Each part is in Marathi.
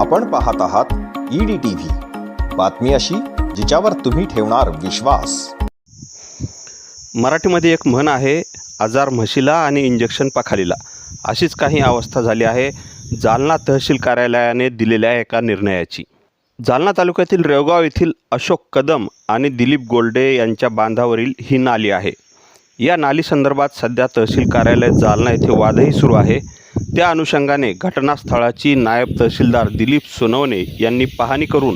आपण पाहत आहात ईडी टीव्ही बातमी अशी जिच्यावर तुम्ही ठेवणार विश्वास. मराठीमध्ये एक म्हण आहे आजार म्हशीला आणि इंजेक्शन पाखालीला. अशीच काही अवस्था झाली आहे जालना तहसील कार्यालयाने दिलेल्या एका निर्णयाची. जालना तालुक्यातील रेवगाव येथील अशोक कदम आणि दिलीप गोल्डे यांच्या बांधावरील ही नाली आहे. या नालीसंदर्भात सध्या तहसील कार्यालय जालना येथे वादही सुरू आहे. त्या अनुषंगाने घटनास्थळाची नायब तहसीलदार दिलीप सोनवणे यांनी पाहणी करून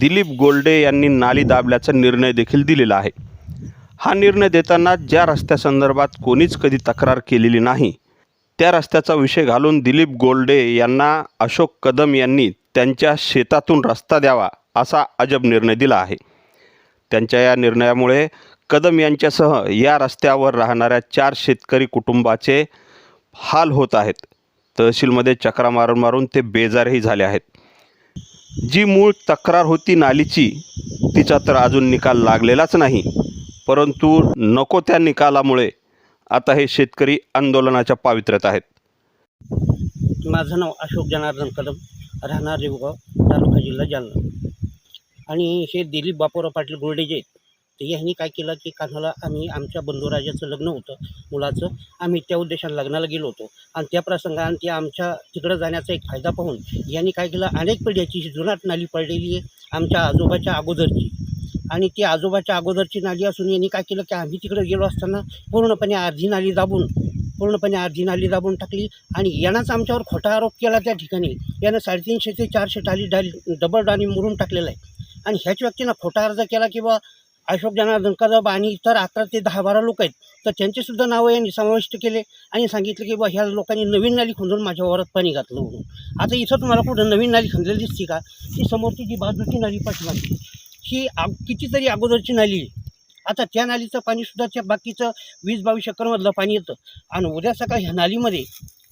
दिलीप गोल्डे यांनी नाली दाबल्याचा निर्णय देखील दिलेला आहे. हा निर्णय देताना ज्या रस्त्यासंदर्भात कोणीच कधी तक्रार केलेली नाही त्या रस्त्याचा विषय घालून दिलीप गोल्डे यांना अशोक कदम यांनी त्यांच्या शेतातून रस्ता द्यावा असा अजब निर्णय दिला आहे. त्यांच्या या निर्णयामुळे कदम यांच्यासह या रस्त्यावर राहणाऱ्या चार शेतकरी कुटुंबाचे हाल होत आहेत. तहसीलमध्ये चक्रा मारून मारून ते बेजारही झाले आहेत. जी मूळ तक्रार होती नालीची तिचा तर अजून निकाल लागलेलाच नाही. परंतु नको त्या निकालामुळे आता हे शेतकरी आंदोलनाच्या पावित्र्यात आहेत. माझं नाव अशोक जनार्दन कदम राहणार रेवगाव तालुका जिल्हा जालना. आणि हे दिलीप बापूराव पाटील गोल्डे जे आहेत तर यांनी काय केलं की कान्हाला आम्ही आमच्या बंधुराजाचं लग्न होतं मुलाचं. आम्ही त्या उद्देशाने लग्नाला गेलो होतो. आणि त्या प्रसंगाने ते आमच्या तिकडं जाण्याचा एक फायदा पाहून यांनी काय केलं अनेक पिढ्याची जी जुनाट नाली पडलेली आहे आमच्या आजोबाच्या अगोदरची. आणि ती आजोबाच्या अगोदरची नाली असून यांनी काय केलं की आम्ही तिकडे गेलो असताना पूर्णपणे अर्धी नाली दाबून पूर्णपणे अर्धी नाली दाबून टाकली आणि यानाच आमच्यावर खोटा आरोप केला त्या ठिकाणी. यानं साडेतीनशे ते चारशे टाली डाली डबल डाली मुरून टाकलेला आहे आणि ह्याच व्यक्तीनं खोटा अर्ज केला की अशोक जनार्दन कदम आणि इतर अकरा ते दहा बारा लोक आहेत तर त्यांचेसुद्धा नावं यांनी समाविष्ट केले आणि सांगितले की बा ह्या लोकांनी नवीन नाली खंदून माझ्या वरात पाणी घातलं म्हणून. आता इथं तुम्हाला कुठं नवीन नाली खंदलेली दिसते का? ती समोरची जी बाजूची नाली पाठीमागची ही आग कितीतरी अगोदरची नाली आहे. आता त्या नालीचं पाणीसुद्धा त्या बाकीचं वीस बावीस एकरमधलं पाणी येतं. आणि उद्या सकाळी ह्या नालीमध्ये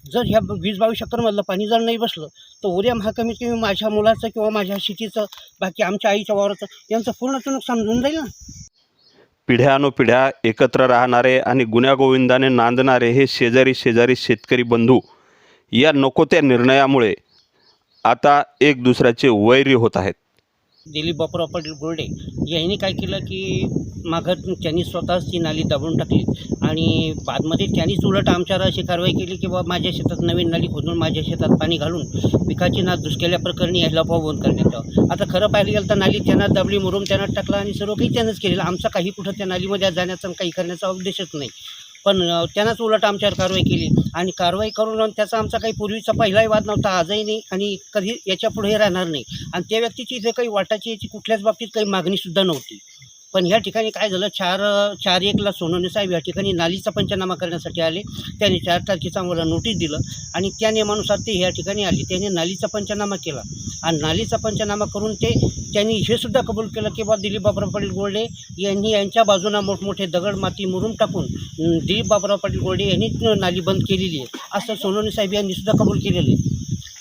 जर ह्या वीस बावीस चक्करमधलं पाणी जर नाही बसलं तर उद्या महा कमीत कमी माझ्या मुलाचं किंवा माझ्या शेतीचं बाकी आमच्या आईच्या वावराचं यांचं पूर्णच नुकसान होऊन जाईल ना? पिढ्यानुपिढ्या एकत्र राहणारे आणि गुण्यागोविंदाने नांदणारे हे शेजारी शेजारी शेतकरी बंधू या नको त्या निर्णयामुळे आता एक दुसऱ्याचे वैरी होत आहेत. दिलीप बापूराव पाटील गोल्डे यांनी काय केलं की मागं त्यांनी स्वतःच ती नाली दाबून टाकली आणि बादमध्ये त्यांनीच उलट आमच्यावर अशी कारवाई केली की बाबा माझ्या शेतात नवीन नाली खोदून माझ्या शेतात पाणी घालून पिकाची नाद दुष्केल्या प्रकरणी यायला बंद करण्यात यावं. आता खरं पाहिलं गेलं तर नाली त्यांना दाबली मुरुम त्यांना टाकला आणि सर्व काही त्यानंच केलेलं. आमचा काही कुठं त्या नालीमध्ये जाण्याचा आणि काही करण्याचा उद्देशच नाही. पण त्यांनाच उलट आमच्यावर कारवाई केली. आणि कारवाई करून त्याचा आमचा काही पूर्वीचा पहिलाही वाद नव्हता आजही नाही आणि कधी याच्यापुढेही राहणार नाही. आणि त्या व्यक्तीची इथे काही वाटाची याची कुठल्याच बाबतीत काही मागणीसुद्धा नव्हती. पण ह्या ठिकाणी काय झालं चार चार एकला सोनवणे साहेब या ठिकाणी नालीचा पंचनामा करण्यासाठी आले. त्यांनी चार तारखेचा आम्हाला नोटीस दिलं आणि त्या नियमानुसार ते ह्या ठिकाणी आले. त्यांनी नालीचा पंचनामा केला. आणि नालीचा पंचनामा करून ते त्यांनी हे सुद्धा कबूल केलं की बा दिलीप बाबराव पाटील गोल्डे यांनी यांच्या बाजूला मोठमोठे दगड माती मुरून टाकून दिलीप बाबराव पाटील गोल्डे यांनी नाली बंद केलेली आहे. असं सोनवणे साहेब यांनी सुद्धा कबूल केलेलं आहे.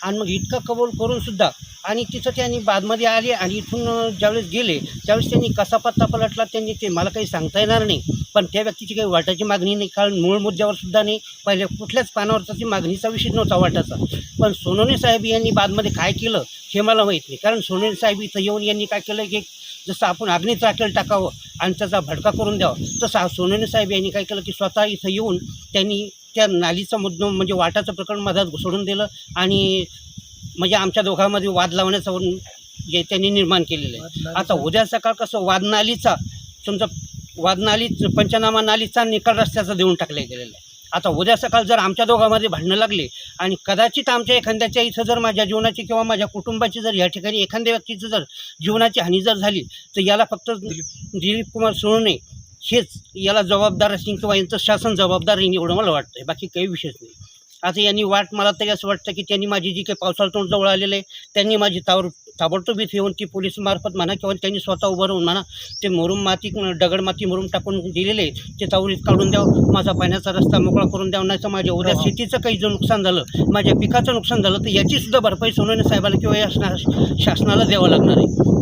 आणि मग इतकं कबूल करूनसुद्धा आणि तिथं त्यांनी बादमध्ये आले आणि इथून ज्यावेळेस गेले त्यावेळेस त्यांनी कसा पत्ता पलटला त्यांनी ते मला काही सांगता येणार नाही. पण त्या व्यक्तीची काही वाटाची मागणी नाही कारण मूळ मुद्द्यावर सुद्धा नाही. पहिल्या कुठल्याच पानावरचा ती मागणीचा विषय नव्हता वाटाचा पण सोनवणे साहेब यांनी बादमध्ये काय केलं हे मला माहीत नाही. कारण सोनवणे साहेब इथं येऊन यांनी काय केलं की जसं आपण अग्नीचं अटेल टाकावं आणि त्याचा भडका करून द्यावा तसं हा सोनवणे साहेब यांनी काय केलं की स्वतः इथं येऊन त्यांनी त्या नालीचा मुद्दा म्हणजे वाटाचं प्रकरण मधात घुसडून दिलं आणि म्हणजे आमच्या दोघांमध्ये वाद लावण्याचं जे त्यांनी निर्माण केलेलं आहे. आता उद्या सकाळ कसं वाद नालीचा तुमचा वाद नाली पंचनामा नालीचा निकाल रस्त्याचा देऊन टाकला गेलेला आहे आता उद्या सकाळ जर आमच्या दोघांमध्ये भांडणं लागले आणि कदाचित आमच्या एखाद्याच्या इथं जर माझ्या जीवनाची किंवा माझ्या कुटुंबाची जर या ठिकाणी एखाद्या व्यक्तीचं जर जीवनाची हानी जर झाली तर याला फक्त दिलीप कुमार सोनवणे हेच याला जबाबदार असतील किंवा यांचं शासन जबाबदार येईल एवढं मला वाटतं बाकी काही विषयच नाही. आता यांनी वाट मला तरी असं वाटतं की त्यांनी माझी जी काही पावसाळा तोंड जवळ आलेलं आहे त्यांनी माझी तावर ताबडतोब इथे येऊन ती पोलीस मार्फत म्हणा किंवा त्यांनी स्वतः उभं राहून म्हणा ते मुरुम माती दगड माती मुरुम टाकून दिलेले ते तावरीत काढून द्यावं माझा पाण्याचा रस्ता मोकळा करून द्यावा नाही तर माझ्या उद्या शेतीचं काही जर नुकसान झालं माझ्या पिकाचं नुकसान झालं तर याची सुद्धा भरपाई सोनवणे साहेबाला किंवा या शासना- शासनाला द्यावं लागणार आहे.